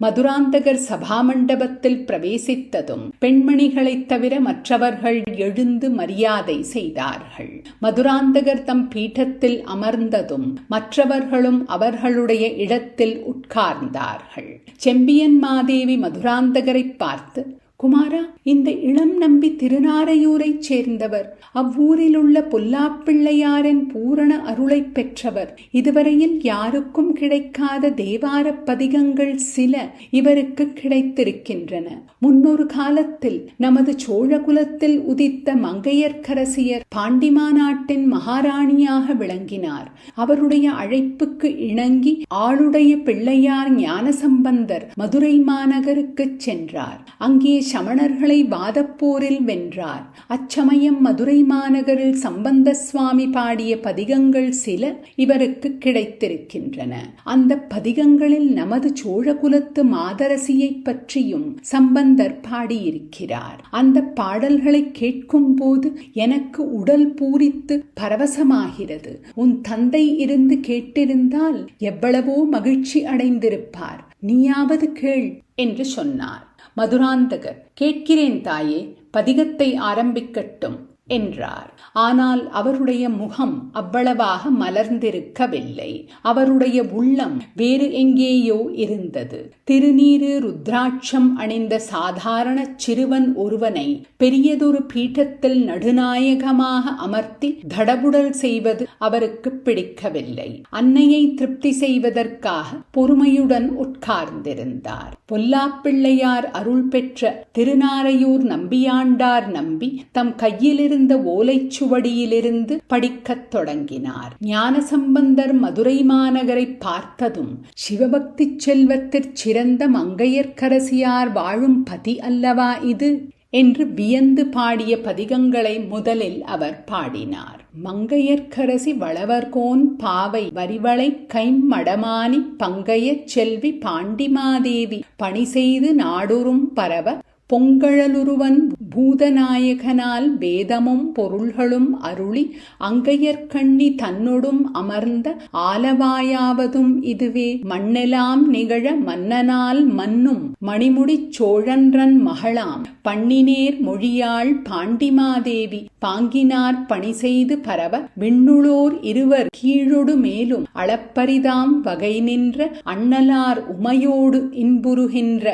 மதுராந்தகர் சபாமண்டபத்தில் பிரவேசித்ததும் பெண்மணிகளைத் தவிர மற்றவர்கள் எழுந்து மரியாதை செய்தார்கள். மதுராந்தகர் தம் பீഠத்தில் அமர்ந்ததும் மற்றவர்களும் அவர்களுடைய இடத்தில் உட்கார்ந்தார்கள். செம்பியன் மாதேவி மதுராந்தகரை பார்த்து குமாரா இந்த இளம் நம்பி திருநாரையூரைச் சேர்ந்தவர். அவ்வூரில் உள்ள பொல்லாப்பிள்ளையாரின் பூரண அருளை பெற்றவர். இதுவரையில் யாருக்கும் கிடைக்காத தேவார பதிகங்கள் சில இவருக்கு கிடைத்திருக்கின்றன. முன்னொரு காலத்தில் நமது சோழகுலத்தில் உதித்த மங்கையர்க்கரசியர் பாண்டிமா நாட்டின் மகாராணியாக விளங்கினார். அவருடைய அழைப்புக்கு இணங்கி ஆளுடைய பிள்ளையார் ஞானசம்பந்தர் மதுரை மாநகருக்குச் சென்றார். அங்கே சமணர்களை வாதப்போரில் வென்றார். அச்சமயம் மதுரை மாநகரில் சம்பந்த சுவாமி பாடிய பதிகங்கள் சில இவருக்கு கிடைத்திருக்கின்றன. அந்த பதிகங்களில் நமது சோழகுலத்து மாதரசியை பற்றியும் சம்பந்தர் பாடியிருக்கிறார். அந்த பாடல்களை கேட்கும் போது எனக்கு உடல் பூரித்து பரவசமாகிறது. உன் தந்தை இருந்து கேட்டிருந்தால் எவ்வளவோ மகிழ்ச்சி அடைந்திருப்பார். நீயாவது கேள் என்று சொன்னார். மதுராந்தகர் கேட்கிறேன் தாயே பதிகத்தை ஆரம்பிக்கட்டும். என்றார். ஆனால் அவருடைய முகம் அவ்வளவாக மலர்ந்திருக்கவில்லை. அவருடைய உள்ளம் வேறு எங்கேயோ இருந்தது. திருநீரு ருத்ராட்சம் அணிந்த சாதாரண சிறுவன் ஒருவனை பெரியதொரு பீட்டத்தில் நடுநாயகமாக அமர்த்தி தடபுடல் செய்வது அவருக்கு பிடிக்கவில்லை. அன்னையை திருப்தி செய்வதற்காக பொறுமையுடன் உட்கார்ந்திருந்தார். பொல்லாப்பிள்ளையார் அருள் பெற்ற திருநாரையூர் நம்பியாண்டார் நம்பி தம் கையிலிருந்து இருந்த ஓலைச்சுவடியிலிருந்து படிக்கத் தொடங்கினார். ஞானசம்பந்தர் மதுரை மாநகரை பார்த்ததும் சிவபக்தி செல்வத்திற் சிறந்த மங்கையர்க்கரசியார் வாழும் பதி அல்லவா இது? என்று வியந்து பாடிய பதிகங்களை முதலில் அவர் பாடினார். மங்கையர்க்கரசி வளவர்கோன் பாவை வரிவளை கைம்மடமானி பங்கையச் செல்வி பாண்டிமாதேவி பணி செய்து நாடொரும் பரவ பொங்கழலுருவன் பூதநாயகனால் வேதமும் பொருள்களும் அருளி அங்கையர்கண்ணி தன்னொடும் அமர்ந்த ஆலவாயாவதும் இதுவே. மண்ணெலாம் நிகழ மன்னனால் மன்னும் மணிமுடிச் சோழன்றன் மகளாம். பண்ணினேர் மொழியாள் பாண்டிமாதேவி பாங்கினார் பணி செய்து பரவ விண்ணுளோர் இருவர் கீழொடு மேலும் அளப்பரிதாம் வகை நின்ற அண்ணலார் உமையோடு இன்புறுகின்ற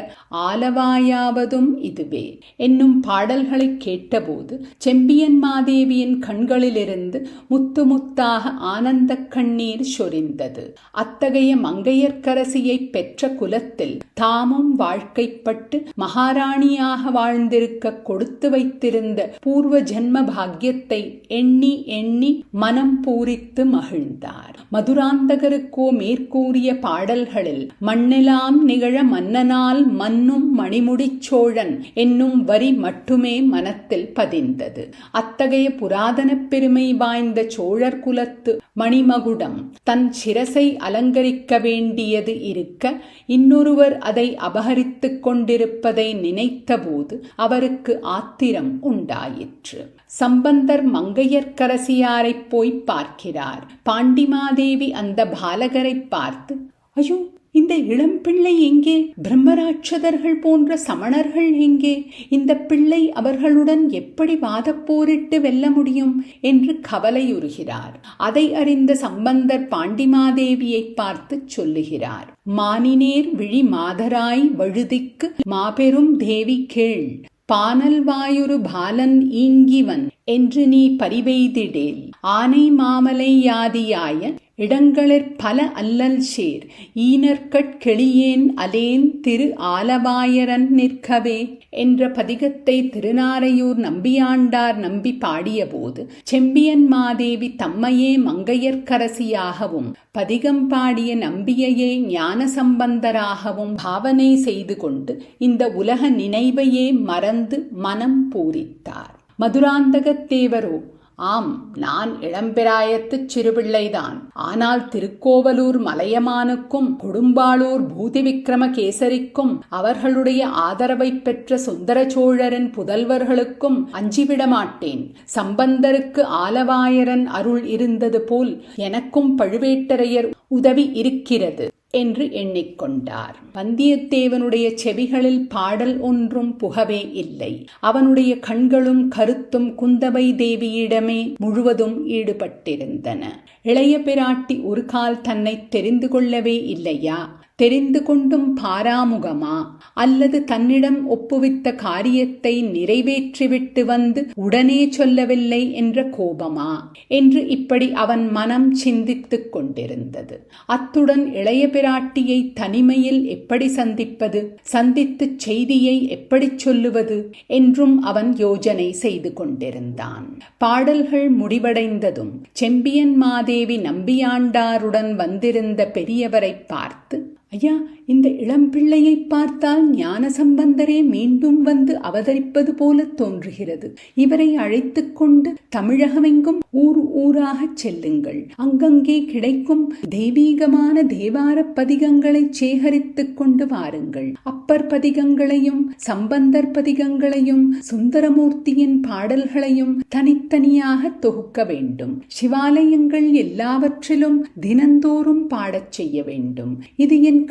ஆலவாயாவதும் இதுவே. என்னும் பாடல்களை கேட்டபோது செம்பியன் மாதேவியின் கண்களிலிருந்து முத்து முத்தாக ஆனந்த கண்ணீர் சொரிந்தது. அத்தகைய மங்கையர்க்கரசியை பெற்ற குலத்தில் தாமும் வாழ்க்கைப்பட்டு மகாராணியாக வாழ்ந்திருக்க கொடுத்து வைத்திருந்த பூர்வ ஜென்ம பாக்கியத்தை எண்ணி எண்ணி மனம் பூரித்து மகிழ்ந்தார். மதுராந்தகருக்கோ மேற்கூறிய பாடல்களில் மண்ணெலாம் நிகழ மன்னனால் மன்னும் மணிமுடிச் சோழன் என்னும் வரி மட்டுமே மனத்தில் பதிந்தது. அத்தகைய புராதன பெருமை வாய்ந்த சோழர் குலத்து மணிமகுடம் தன் சிரசை அலங்கரிக்க வேண்டியது இருக்க இன்னொருவர் அதை அபகரித்துக் கொண்டிருப்பதை நினைத்தபோது அவருக்கு ஆத்திரம் உண்டாயிற்று. சம்பந்தர் மங்கையர்க்கரசியாரைப் போய் பார்க்கிறார். பாண்டிமாதேவி அந்த பாலகரை பார்த்து ஐயோ இந்த இளம் பிள்ளை எங்கே? பிரம்மராட்சதர்கள் போன்ற சமணர்கள் எங்கே? இந்த பிள்ளை அவர்களுடன் எப்படி வாதப்போரிட்டு வெல்ல முடியும் என்று கவலையுறுகிறார். அதை அறிந்த சம்பந்தர் பாண்டிமாதேவியை பார்த்து சொல்லுகிறார். மானினேர் விழி மாதராய் வழுதிக்கு மாபெரும் தேவி கேள். பானல் வாயுரு பாலன் ஈங்கிவன் என்று நீ பரிவெய்திடேல் ஆனை மாமலை யாதியாய இடங்களிற் பல அல்லல் சேர். ஈனர்கட் கெளியேன் அலேன் திரு ஆலவாயரன் நிற்கவே என்ற பதிகத்தை திருநாரையூர் நம்பியாண்டார் நம்பி பாடியபோது செம்பியன் மாதேவி தம்மையே மங்கையர்க்கரசியாகவும் பதிகம் பாடிய நம்பியையே ஞான சம்பந்தராகவும் பாவனை செய்து கொண்டு இந்த உலக நினைவையே மறந்து மனம் பூரித்தார். மதுராந்தகத்தேவரோ ஆம் நான் இளம்பிராயத்துச் சிறுபிள்ளைதான். ஆனால் திருக்கோவலூர் மலையமானுக்கும் கொடும்பாளூர் பூதி விக்ரம கேசரிக்கும் அவர்களுடைய ஆதரவை பெற்ற சுந்தர சோழரின் புதல்வர்களுக்கும் அஞ்சிவிட மாட்டேன் சம்பந்தருக்கு ஆலவாயரன் அருள் இருந்தது போல் எனக்கும் பழுவேட்டரையர் உதவி இருக்கிறது. என்று எண்ணிக்கொண்டார். வந்தியத்தேவனுடைய செவிகளில் பாடல் ஒன்றும் புகவே இல்லை. அவனுடைய கண்களும் கருத்தும் குந்தவை தேவியிடமே முழுவதும் ஈடுபட்டிருந்தன. இளைய பிராட்டி ஒரு கால் தன்னை தெரிந்து கொள்ளவே இல்லையா? தெரிந்து கொண்டும் பாராமுகமா? அல்லது தன்னிடம் ஒப்புவித்த காரியத்தை நிறைவேற்றிவிட்டு வந்து உடனே சொல்லவில்லை என்ற கோபமா? என்று இப்படி அவன் மனம் சிந்தித்துக் கொண்டிருந்தது. அத்துடன் இளைய பிராட்டியை தனிமையில் எப்படி சந்திப்பது? சந்தித்து செய்தியை எப்படி சொல்லுவது? என்றும் அவன் யோஜனை செய்து கொண்டிருந்தான். பாடல்கள் முடிவடைந்ததும் செம்பியன் மாதேவி நம்பியாண்டாருடன் வந்திருந்த பெரியவரை பார்த்து ஐயா இந்த இளம்பிள்ளையை பார்த்தால் ஞான சம்பந்தரே மீண்டும் வந்து அவதரிப்பது போல தோன்றுகிறது. இவரை அழைத்துக் கொண்டு தமிழகமெங்கும் ஊர் ஊராக செல்லுங்கள். அங்கங்கே கிடைக்கும் தெய்வீகமான தேவார பதிகங்களை சேகரித்துக் கொண்டு வாருங்கள். அப்பர் பதிகங்களையும் சம்பந்தர் பதிகங்களையும் சுந்தரமூர்த்தியின் பாடல்களையும் தனித்தனியாக தொகுக்க வேண்டும். சிவாலயங்கள் எல்லாவற்றிலும் தினந்தோறும் பாடச் செய்ய வேண்டும். இது என்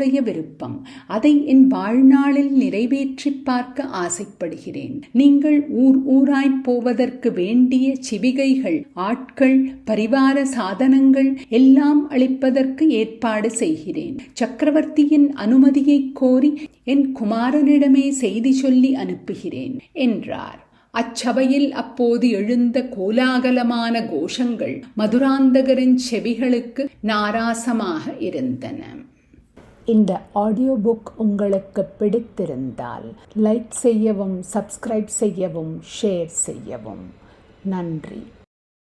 உன்னுடைய விருப்பம். அதை என் வாழ்நாளில் நிறைவேற்றி பார்க்க ஆசைப்படுகிறேன். நீங்கள் ஊர் ஊராய் போவதற்கு வேண்டிய சிவிகைகள் ஆட்கள் பரிவார சாதனங்கள் எல்லாம் அளிப்பதற்கு ஏற்பாடு செய்கிறேன். சக்கரவர்த்தியின் அனுமதியை கோரி என் குமாரனிடமே செய்தி சொல்லி அனுப்புகிறேன் என்றார். அச்சபையில் அப்போது எழுந்த கோலாகலமான கோஷங்கள் மதுராந்தகரின் செவிகளுக்கு நாராசமாக இருந்தன. இந்த ஆடியோ புக் உங்களுக்கு பிடித்திருந்தால் லைக் செய்யவும் சப்ஸ்கிரைப் செய்யவும் ஷேர் செய்யவும். நன்றி.